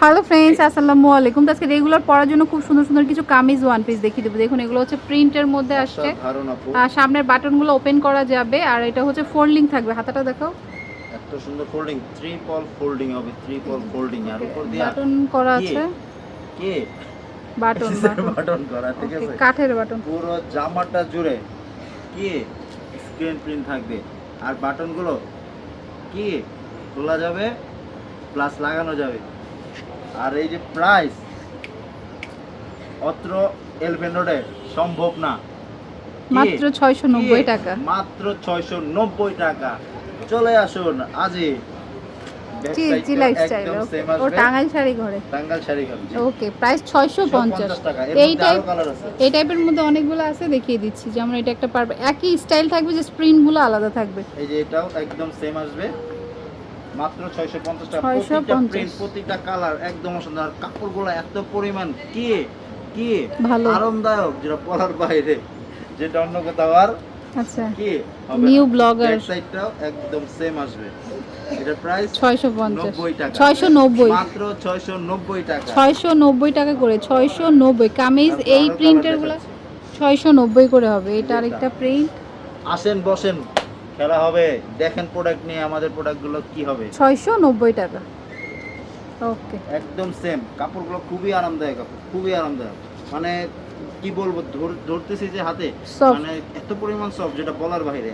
Hello friends আসসালামু আলাইকুম। তো আজকে রেগুলার পরার জন্য খুব সুন্দর সুন্দর কিছু কামিজ ওয়ান পিস দেখিয়ে দেবো। দেখুন এগুলো হচ্ছে প্রিন্টের মধ্যে আসছে। আর সামনের বাটনগুলো ওপেন করা যাবে। আর এটা হচ্ছে ফোল্ডিং থাকবে। হাতাটা দেখাও। এত সুন্দর ফোল্ডিং ট্রিপল ফোল্ডিং হবে ট্রিপল ফোল্ডিং আর উপর দিয়ে বাটন করা আছে। কে? Button button. বাটন করা ঠিক আছে? কাঠের বাটন। পুরো জামাটা জুড়ে কি? স্ক্রিন প্রিন্ট থাকবে। আর বাটনগুলো কি? খোলা যাবে প্লাস লাগানো যাবে। আর এই যে প্রাইস অত্র এলভেনোডে সম্ভব না। মাত্র ছয়শো নব্বই টাকা। মাত্র ছয়শো নব্বই টাকা। চলে আসুন আজই এই টাইপের মধ্যে অনেকগুলো আছে দেখিয়ে দিচ্ছি। যেমন এটা একটা পারবে একই স্টাইল থাকবে যে স্প্রিনগুলো আলাদা থাকবে। এই যে এটাও একদম সেম আসবে। মাত্র 650 টাকা। 650 প্রতিটা প্রিন্ট প্রতিটা কালার একদম সুন্দর আর কাপড়গুলো এত পরিমাণ কি কি ভালো। আরামদায়ক যেটা পরার বাইরে যেটা অন্য কোথাও আর আচ্ছা। কি New blogger। ব্যাক একদম সেম আসবে। এটা প্রাইস ছয়শো পঞ্চাশ। 90 টাকা। ছয়শো নব্বই। মাত্র 690 টাকা। ছয়শো নব্বই টাকা করে ছয়শো নব্বই। কামিজ এই আরও colour প্রিন্টেরগুলো ছয়শো নব্বই করে হবে। এটা। আরেকটা প্রিন্ট আসেন বসেন। খেলা হবে। দেখেন প্রোডাক্ট নিয়ে আমাদের প্রোডাক্টগুলো কি হবে। ছয়শো নব্বই টাকা। ওকে একদম সেম কাপড়গুলো খুবই আরামদায়ক কাপড় খুবই আরামদায়ক। মানে কি বলব ধর- ধরতেছি যে হাতে মানে এত পরিমাণ সব যেটা বলার বাইরে।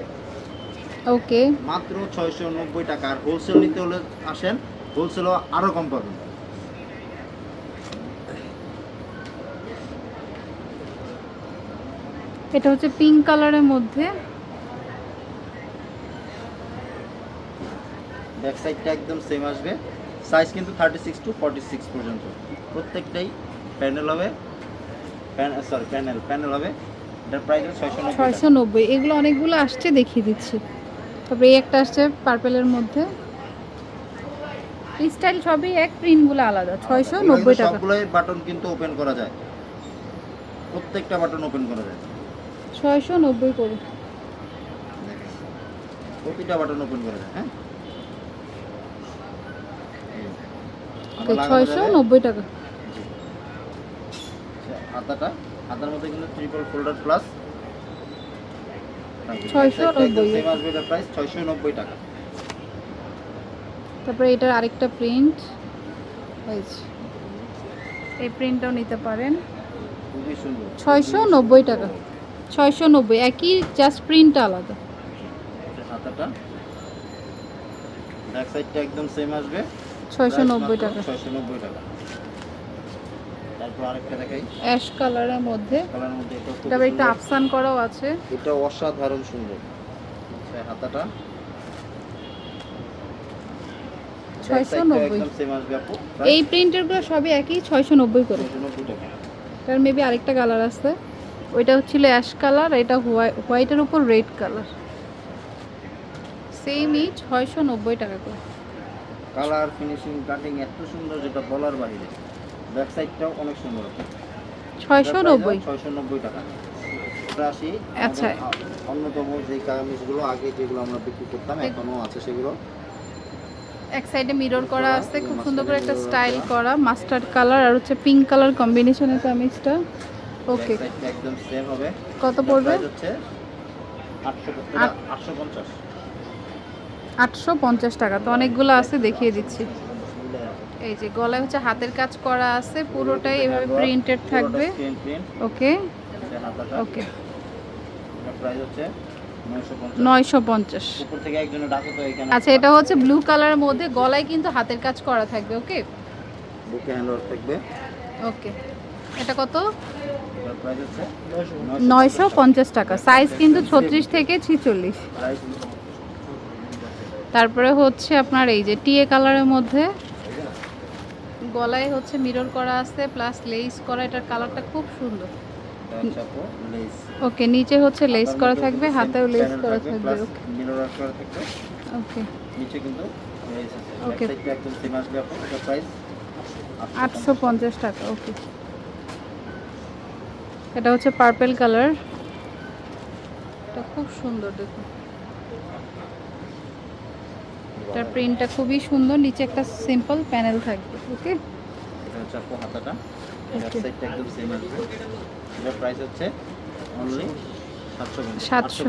ওকে মাত্র ছয়শো নব্বই টাকা। আর হোলসেল নিতে হলে আসেন হোলসেলও আরও কম পাবেন। এটা হচ্ছে পিঙ্ক কালারের মধ্যে। ব্যাক সাইডটা একদম সেম আসবে। সাইজ কিন্তু thirty six to forty six পর্যন্ত। প্রত্যেকটাই প্যানেল হবে। সরি প্যানেল প্যানেল হবে। এটার প্রাইস ছয়শো ছয়শো নব্বই। এগুলো অনেকগুলো আসছে দেখিয়ে দিচ্ছি। তারপরে এই একটা আসছে পার্পেলের মধ্যে। স্টাইল সবই এক প্রিন্টগুলো আলাদা। ছয়শো নব্বই টাকা। সবগুলোই বাটন কিন্তু ওপেন করা যায়। প্রত্যেকটা বাটন ওপেন করা যায়। ছয়শো নব্বই করে। প্রতিটা বাটন ওপেন করা যায় হ্যাঁ এই। ওকে ছয়শো নব্বই টাকা। আচ্ছা, হাতাটা হাতার মধ্যে কিন্তু triple folder plus 690 same price ছয়শো নব্বই টাকা। তারপরে এটার আরেকটা প্রিন্ট এই প্রিন্টটাও নিতে পারেন। ছয়শো নব্বই টাকা। ছয়শো নব্বই একই জাস্ট প্রিন্টটা আলাদা। হাতাটা ব্যাক সাইডটা একদম সেম আসবে। ছয়শো নব্বই টাকা। ছয়শো নব্বই টাকা। তারপর আরেকটা দেখাই। অ্যাশ কালারের মধ্যে। এটা আফসান করাও আছে। এটা অসাধারণ সুন্দর। আচ্ছা, হাতাটা। এই প্রিন্টেরগুলো সবই একই ছয়শো নব্বই করে। তার মেবি আরেকটা কালার আছে। ওইটা হচ্ছিল অ্যাশ কালার এটা হোয়াইটের উপর রেড কালার সেমই ছয়শো নব্বই টাকা করে। কালার ফিনিশিং কাটিং এত সুন্দর যেটা বলার বাইরে। ব্যাক সাইডটাও অনেক সুন্দর। ছয়শো নব্বই। ছয়শো নব্বই টাকা। আসি আচ্ছা। অন্যতম যে কামিজগুলো আগে যেগুলো আমরা বিক্রি করতাম এক- এখনও আছে সেগুলো। এক সাইডে মিরর করা আছে খুব সুন্দর করে একটা স্টাইল করা মাস্টার্ড কালার আর হচ্ছে পিঙ্ক কালার কম্বিনেশনের কামিজটা। ওকে একদম সেম হবে। কত পড়বে? হচ্ছে আটশো আট- আটশো পঞ্চাশ টাকা। তো অনেকগুলো আছে দেখিয়ে দিচ্ছি। এই যে গলায় হচ্ছে হাতের কাজ করা আছে পুরোটাই এভাবে প্রিন্টেড থাকবে। ওকে? ওকে। নয়শো পঞ্চাশ। আচ্ছা এটা হচ্ছে ব্লু কালারের মধ্যে গলায় কিন্তু হাতের কাজ করা থাকবে ওকে? ওকে। এটা কত? নয়শো পঞ্চাশ টাকা। সাইজ কিন্তু ছত্রিশ থেকে ছিচল্লিশ। তারপরে হচ্ছে আপনার এই যে টিএ কালারের মধ্যে গলায় হচ্ছে মিরর করা আছে প্লাস লেস করা এটার কালারটা খুব সুন্দর। ওকে নিচে হচ্ছে লেস করা থাকবে হাতেও লেস করা থাকবে ওকে মিরর করা থাকবে ওকে নিচে কিন্তু সাইডটা একদম সেম আসবে প্রাইস আটশো পঞ্চাশ টাকা ওকে এটা হচ্ছে পার্পেল কালার এটা খুব সুন্দর দেখুন। এটার প্রিন্টটা খুবই সুন্দর নিচে একটা সিম্পল প্যানেল থাকবে ওকে? এটা হচ্ছে আপু হাতাটা। Okay. সাইডটা একদম সেম আসবে। এটার প্রাইস হচ্ছে অনলি সাতশো সাতশো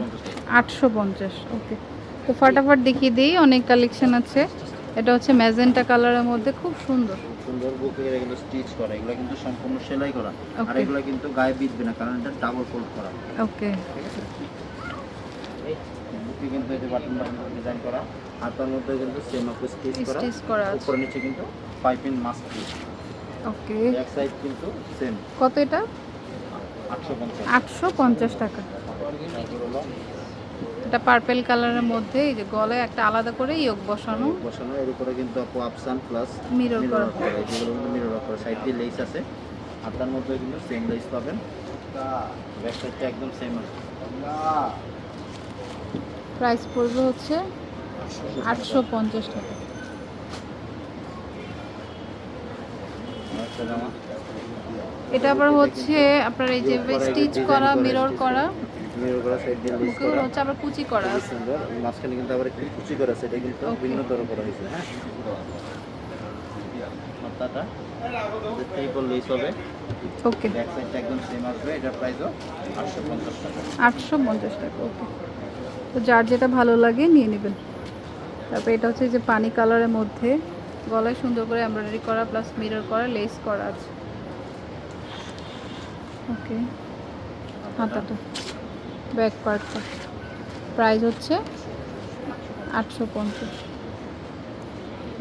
আটশো পঞ্চাশ। ওকে। তো ফটাফট দেখিয়ে দিই অনেক কালেকশন আছে। এটা হচ্ছে ম্যাজেন্টা কালারের মধ্যে খুব সুন্দর। সুন্দর বুকে এটা কিন্তু স্টিচ করা এগুলো কিন্তু সম্পূর্ণ সেলাই করা। আর এগুলো কিন্তু গায়ে বিঁধবে না কারণ এটা ডাবল ফোল্ড করা। ওকে। ঠিক আছে? কিন্তু এই যে বাটন বাটন ডিজাইন করা হাতার মধ্যে কিন্তু সেম আপু স্টিচ করা স্টিচ করা আছে। উপরে নিচে কিন্তু পাইপিং মাস্ক ওকে এক সাইড কিন্তু সেম কত এটা? আটশো পঞ্চাশ। আটশো পঞ্চাশ টাকা। তারপর হলো এটা পার্পেল কালারের মধ্যে এই যে গলায় একটা আলাদা করে ইয়োগ বসানো। বসানো এর উপরে কিন্তু আপু আপসান প্লাস মিরর করা। কিন্তু মিরর করা। সাইড দিয়ে লেস আছে হাতার মধ্যে কিন্তু সেম লেস পাবেন। ব্যাক সাইডটা একদম সেম আছে। প্রাইস পড়বে হচ্ছে আটশো পঞ্চাশ টাকা। জামা এটা আবার হচ্ছে আপনার এই যে স্টিচ করা মিরর করা মিরর করা। সাইড দিয়ে লেস হচ্ছে আবার কুচি করা সুন্দর। মাঝখানে কিন্তু আবার একটু কুচি করা আছে। এটা কিন্তু. ভিন্ন করা হয়েছে। হ্যাঁ? মাথাটা হবে। ওকে ব্যাক সাইডটা একদম সেম আসবে। প্রাইসও পঞ্চাশ টাকা। আটশো পঞ্চাশ টাকা ওকে তো যার যেটা ভালো লাগে নিয়ে নেবেন। তারপর এটা হচ্ছে যে পানি কালারের মধ্যে গলায় সুন্দর করে এমব্রয়ডারি করা প্লাস মিরর করা লেস করা আছে। ওকে হাতাটা। ব্যাক পার্টটা প্রাইস হচ্ছে আটশো পঞ্চাশ।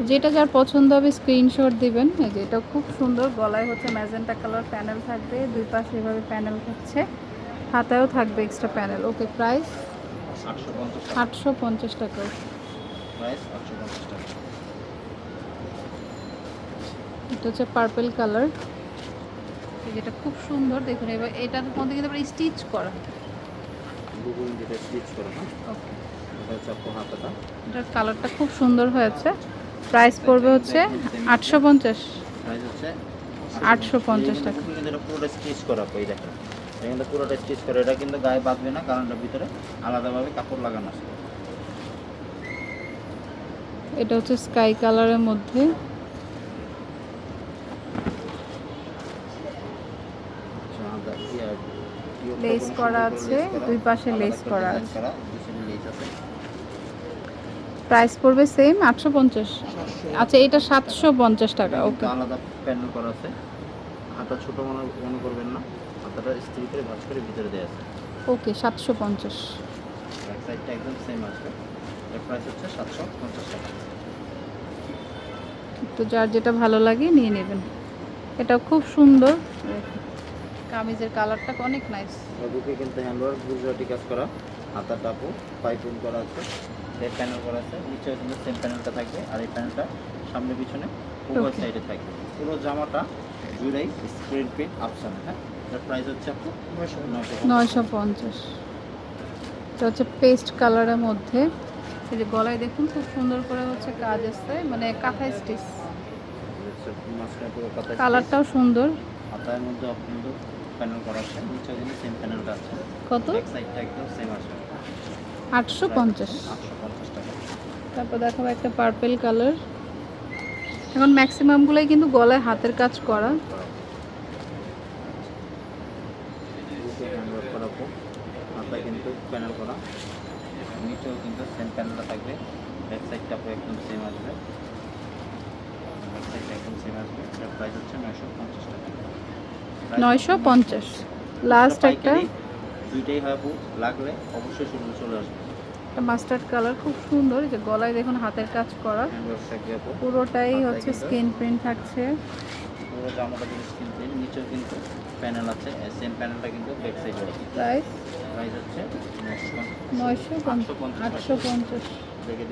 যেটা যার পছন্দ হবে স্ক্রিনশট দিবেন। এই যে এটা খুব সুন্দর। গলায় হচ্ছে ম্যাজেন্টা কালার প্যানেল থাকবে। দুই পাশে এভাবে প্যানেল থাকছে হাতায়ও থাকবে এক্সট্রা প্যানেল ওকে প্রাইস আটশো পঞ্চাশ টাকা। এটা হচ্ছে পার্পল কালার যেটা খুব সুন্দর দেখুন এবার এটার মধ্যে কিন্তু আবার স্টিচ করা। যেটা স্টিচ করে এটার কালারটা খুব সুন্দর হয়েছে। প্রাইস পড়বে হচ্ছে আটশো পঞ্চাশ। হচ্ছে আটশো পঞ্চাশ টাকা। পুরোটা স্টিচ করা দেখেন। কিন্তু পুরোটা স্টিচ করে এটা কিন্তু গায়ে বাঁধবে না কারণ এটার ভিতরে আলাদাভাবে কাপড় লাগানো আছে। এটা হচ্ছে স্কাই কালারের মধ্যে। আচ্ছা, লেস করা আছে, দুই পাশে লেস করা আছে। প্রাইস পড়বে সেম আটশো পঞ্চাশ। আচ্ছা এটা সাতশো পঞ্চাশ টাকা ওকে আলাদা প্যানেল করা আছে। হাতা ছোট মনে মনে করবেন না। হাতাটা স্ত্রী করে ভাঁজ করে ভিতরে দেওয়া আছে। ওকে সাতশো পঞ্চাশ। ব্যাক সাইডটা একদম সেম আসবে। এর প্রাইস হচ্ছে সাতশো পঞ্চাশ টাকা। তো যার যেটা ভালো লাগে নিয়ে নেবেন। এটা খুব সুন্দর। কামিজের কালারটা অনেক নাইস বুকে কিন্তু হ্যান্ডওয়ার্ক গুজরাটি কাজ করা। হাতা টাপু পাইপিং করা আছে। এই প্যানেল করা আছে। নিচেও কিন্তু সেম প্যানেলটা থাকবে। আর এই প্যানেলটা সামনে পিছনে উভয় সাইডে থাকবে। পুরো জামাটা জুড়েই স্ক্রিন প্রিন্ট অপশন হ্যাঁ? এর প্রাইস হচ্ছে নয়শো পঞ্চাশ। এটা হচ্ছে পেস্ট কালারের মধ্যে। এই যে গলায় দেখুন খুব সুন্দর করে হচ্ছে কাজ আসছে মানে কাঁথা স্টিচ কালারটাও সুন্দর। হাতার মধ্যে কিন্তু প্যানেল করা আছে নিচেও কিন্তু সেম প্যানেলটা আছে। কত? ব্যাক সাইডটা একদম সেম টাকা। তারপর দেখাবো একটা পার্পেল কালার এখন ম্যাক্সিমামগুলোই কিন্তু গলায় হাতের কাজ করা বুকে হ্যান্ডওয়ার্ক করা পো হাতায় কিন্তু প্যানেল করা। নিচেও কিন্তু সেম প্যানেলটা থাকবে। ব্যাক সাইডটা পুরো একদম সেম আসবে। ব্যাক সাইডটা একদম সেম আসবে। এটার প্রাইস হচ্ছে নয়শো পঞ্চাশ টাকা। নয়শো পঞ্চাশ। লাস্ট একটা দুইটাই হয় লাগলে অবশ্যই শুরু চলে আসবে। একটা মাস্টার্ড কালার খুব সুন্দর। যে গলায় দেখুন হাতের কাজ করা। থাকবে আপু। পুরোটাই হচ্ছে স্ক্রিন প্রিন্ট থাকছে। পুরো জামাটা জিনিস কিনছেন নিচেও কিন্তু প্যানেল আছে সেম প্যানেলটা কিন্তু ব্যাক সাইড প্রাইস প্রাইস হচ্ছে নয়শো আটশো পঞ্চাশ পঞ্চাশ। দেখে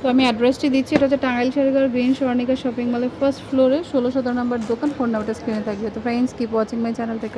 তো আমি অ্যাড্রেসটি দিচ্ছি এটা হচ্ছে টাঙ্গাইল শাড়িঘর গ্রিন স্বর্ণিকা শপিং মলের ফার্স্ট ফ্লোরে ষোলো সতেরো নাম্বার দোকান ফোন নাম্বারটা স্ক্রিনে থাকবে। তো friends keep watching my channel থেকে